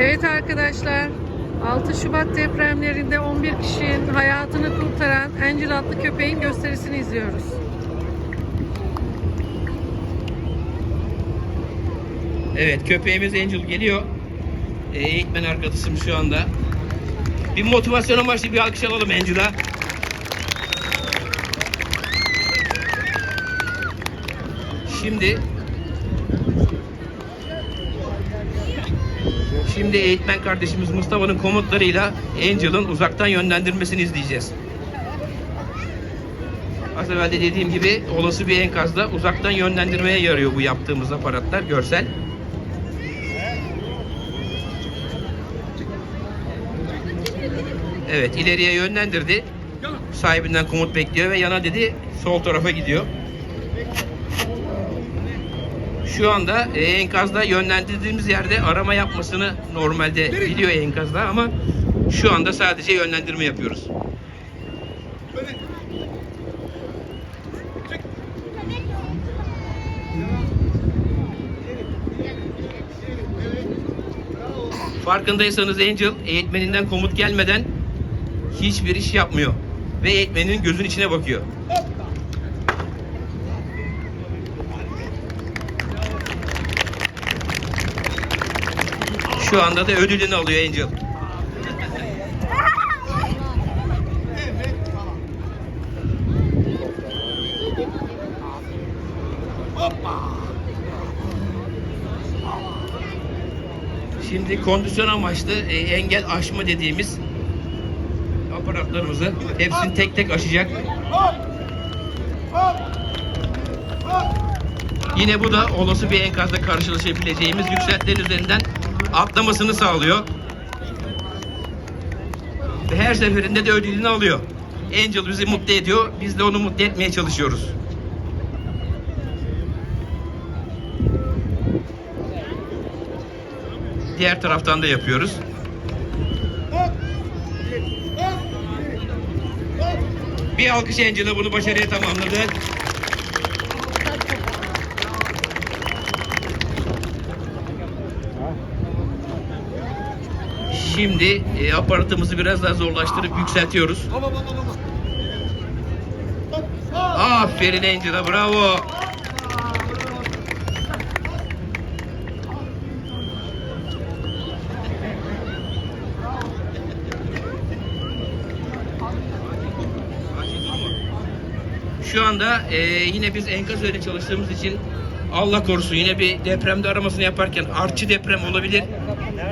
Evet arkadaşlar, 6 Şubat depremlerinde 11 kişinin hayatını kurtaran Angel adlı köpeğin gösterisini izliyoruz. Evet köpeğimiz Angel geliyor. Ee, eğitmen arkadaşım şu anda. Bir motivasyon amaçlı bir alkış alalım Angel'a. Şimdi Şimdi eğitmen kardeşimiz Mustafa'nın komutlarıyla Angel'ın uzaktan yönlendirmesini izleyeceğiz. Az evvel de dediğim gibi olası bir enkazda uzaktan yönlendirmeye yarıyor bu yaptığımız aparatlar görsel. Evet ileriye yönlendirdi. Sahibinden komut bekliyor ve yana dedi sol tarafa gidiyor. Şu anda e, enkazda yönlendirdiğimiz yerde arama yapmasını normalde biliyor enkazda ama şu anda sadece yönlendirme yapıyoruz. Farkındaysanız Angel eğitmeninden komut gelmeden hiçbir iş yapmıyor. Ve eğitmeninin gözün içine bakıyor. Şu anda da ödülünü alıyor Angel. Şimdi kondisyon amaçlı e, engel aşma dediğimiz aparatlarımızı hepsini tek tek aşacak. Yine bu da olası bir enkazda karşılaşabileceğimiz yükseltiler üzerinden atlamasını sağlıyor. Ve her seferinde de ödülünü alıyor. Angel bizi mutlu ediyor. Biz de onu mutlu etmeye çalışıyoruz. Diğer taraftan da yapıyoruz. Bir alkış Angel'a bunu başarıya tamamladı. Şimdi e, aparatımızı biraz daha zorlaştırıp yükseltiyoruz. Aferin Angel'a bravo. Şu anda e, yine biz enkaz öyle çalıştığımız için Allah korusun yine bir depremde aramasını yaparken artçı deprem olabilir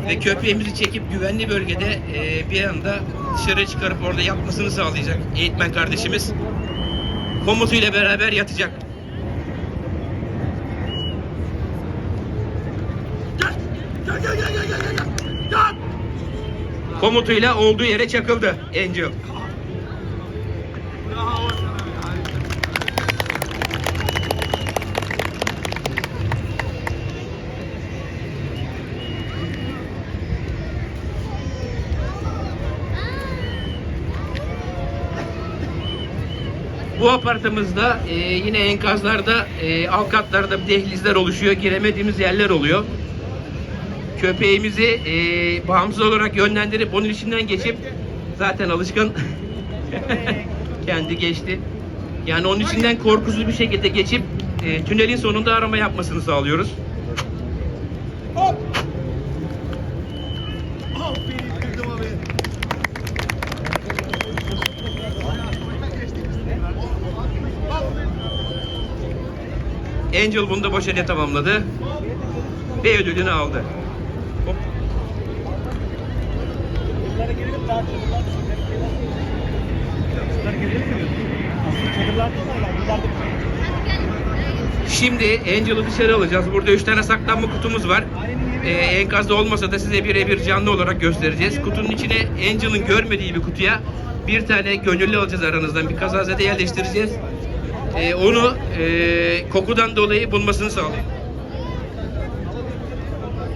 ve köpeğimizi çekip güvenli bölgede e, bir anda dışarı çıkarıp orada yatmasını sağlayacak eğitmen kardeşimiz. Komutuyla beraber yatacak. Komutuyla olduğu yere çakıldı Angel. Bu apartımızda e, yine enkazlarda e, alt katlarda dehlizler oluşuyor. Giremediğimiz yerler oluyor. Köpeğimizi e, bağımsız olarak yönlendirip onun içinden geçip zaten alışkın kendi geçti. Yani onun içinden korkusuz bir şekilde geçip e, tünelin sonunda arama yapmasını sağlıyoruz. Angel bunu da başarıya tamamladı. Ve ödülünü aldı. Şimdi Angel'ı dışarı alacağız. Burada üç tane saklanma kutumuz var. Ee, enkazda olmasa da size birebir canlı olarak göstereceğiz. Kutunun içine Angel'ın görmediği bir kutuya bir tane gönüllü alacağız aranızdan. Bir kazazede yerleştireceğiz. Ee, onu e, kokudan dolayı bulmasını sağlayın.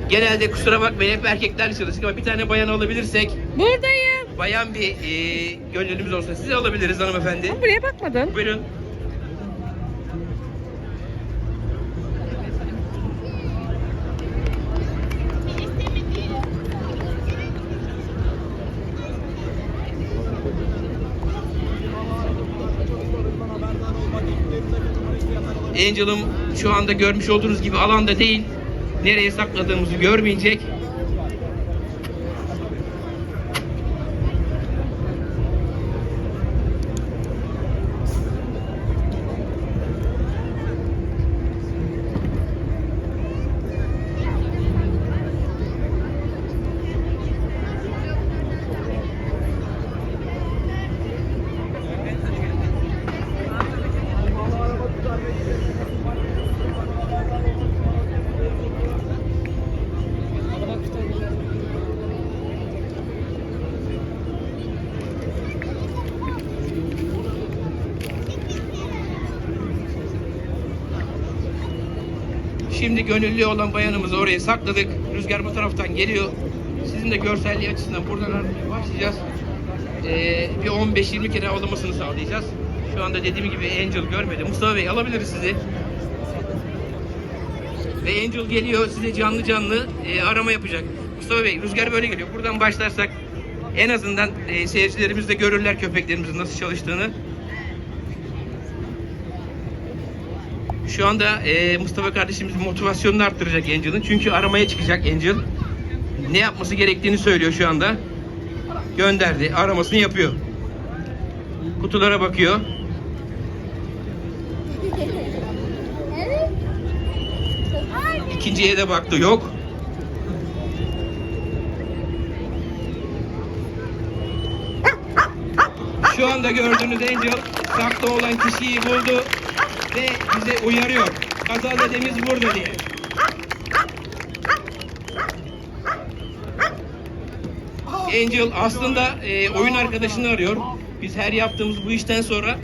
Genelde kusura bakmayın hep erkeklerle çalıştık ama bir tane bayan alabilirsek Buradayım. bayan bir e, gönüllümüz olsa sizi alabiliriz hanımefendi. Buraya bakmadın. Buyurun. Angel'ım şu anda görmüş olduğunuz gibi alanda değil. Nereye sakladığımızı görmeyecek. Şimdi gönüllü olan bayanımızı oraya sakladık. Rüzgar bu taraftan geliyor. Sizin de görselliği açısından buradan başlayacağız. Ee, bir 15-20 kere avlamasını sağlayacağız. Şu anda dediğim gibi Angel görmedi. Mustafa Bey alabiliriz sizi. Ve Angel geliyor size canlı canlı e, arama yapacak. Mustafa Bey rüzgar böyle geliyor. Buradan başlarsak en azından e, seyircilerimiz de görürler köpeklerimizin nasıl çalıştığını. Şu anda e, Mustafa kardeşimiz motivasyonunu arttıracak Angel'ın. Çünkü aramaya çıkacak Angel. Ne yapması gerektiğini söylüyor şu anda. Gönderdi. Aramasını yapıyor. Kutulara bakıyor. İkinciye de baktı. Yok. Şu anda gördüğünüz Angel saklı olan kişiyi buldu ve bize uyarıyor. Kaza dedemiz burada diye. Angel aslında e, oyun arkadaşını arıyor. Biz her yaptığımız bu işten sonra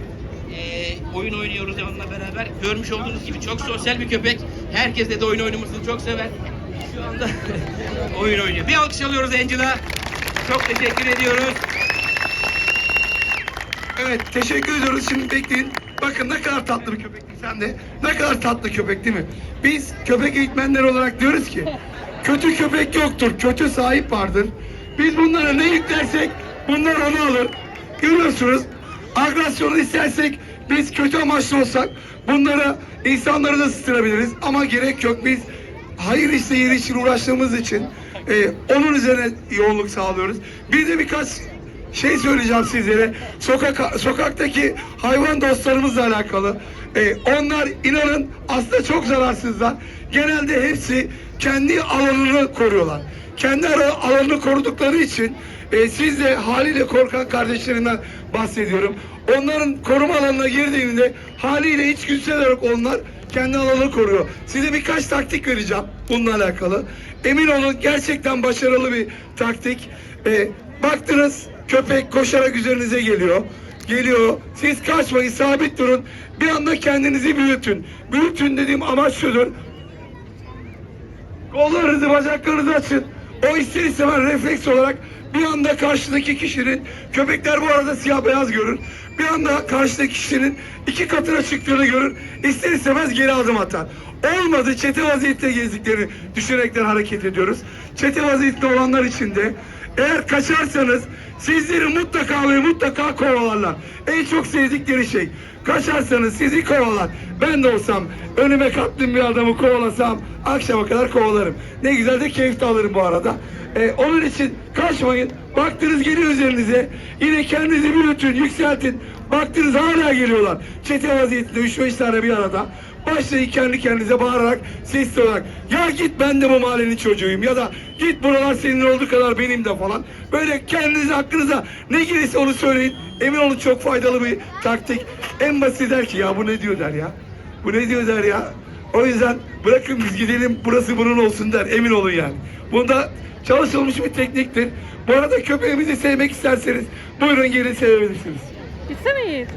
e, oyun oynuyoruz onunla beraber. Görmüş olduğunuz gibi çok sosyal bir köpek. Herkes de oyun oynamasını çok sever. Şu anda oyun oynuyor. Bir alkış alıyoruz Angel'a. Çok teşekkür ediyoruz. Evet teşekkür ediyoruz. Şimdi bekleyin. Bakın ne kadar tatlı bir köpek sen de. Ne kadar tatlı köpek değil mi? Biz köpek eğitmenleri olarak diyoruz ki kötü köpek yoktur. Kötü sahip vardır. Biz bunlara ne yüklersek bunlar onu alır. Görüyorsunuz. Agresyonu istersek biz kötü amaçlı olsak bunlara insanları da ısıtırabiliriz. Ama gerek yok. Biz hayır işleri için uğraştığımız için e, onun üzerine yoğunluk sağlıyoruz. Bir de birkaç şey söyleyeceğim sizlere. Sokak sokaktaki hayvan dostlarımızla alakalı. Ee, onlar inanın aslında çok zararsızlar. Genelde hepsi kendi alanını koruyorlar. Kendi alanını korudukları için e, siz de haliyle korkan kardeşlerimden bahsediyorum. Onların koruma alanına girdiğinde haliyle içgüdüsel olarak onlar kendi alanını koruyor. Size birkaç taktik vereceğim bununla alakalı. Emin olun gerçekten başarılı bir taktik. Ee, baktınız köpek koşarak üzerinize geliyor. Geliyor. Siz kaçmayın, sabit durun. Bir anda kendinizi büyütün. Büyütün dediğim amaç şudur. Kollarınızı, bacaklarınızı açın. O ister istemez refleks olarak bir anda karşıdaki kişinin, köpekler bu arada siyah beyaz görür. Bir anda karşıdaki kişinin iki katına çıktığını görür. İster istemez geri adım atar. Olmadı çete vaziyette gezdiklerini düşünerekten hareket ediyoruz. Çete vaziyette olanlar için de eğer kaçarsanız sizleri mutlaka ve mutlaka kovalarlar. En çok sevdikleri şey. Kaçarsanız sizi kovalar. Ben de olsam önüme kattığım bir adamı kovalasam akşama kadar kovalarım. Ne güzel de keyif de alırım bu arada. Ee, onun için kaçmayın. Baktınız geliyor üzerinize. Yine kendinizi büyütün, yükseltin. Baktınız hala geliyorlar. Çete vaziyetinde 3-5 tane bir arada. Başlayın kendi kendinize bağırarak, sesli olarak. Ya git ben de bu mahallenin çocuğuyum ya da git buralar senin olduğu kadar benim de falan. Böyle kendinize aklınıza ne gelirse onu söyleyin. Emin olun çok faydalı bir taktik. En basit der ki ya bu ne diyor der ya. Bu ne diyor der ya. O yüzden bırakın biz gidelim burası bunun olsun der. Emin olun yani. Bunda çalışılmış bir tekniktir. Bu arada köpeğimizi sevmek isterseniz buyurun gelin sevebilirsiniz. Gitsene Yiğit.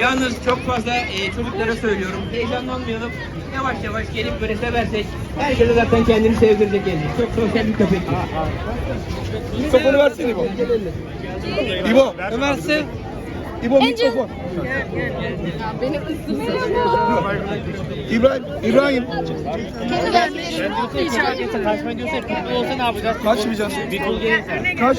Yalnız çok fazla e, çocuklara söylüyorum. Heyecanlanmayalım. Yavaş yavaş gelip böyle seversek herkese zaten kendini sevdirecek yani. Çok sosyal bir köpek. Mikrofonu versene İbo. İbo. Ömer'se. İbo mikrofon. İbrahim. İbrahim. Kendi olsa ne yapacağız? Kaçmayacağız. Bir bul gelirse. Kaç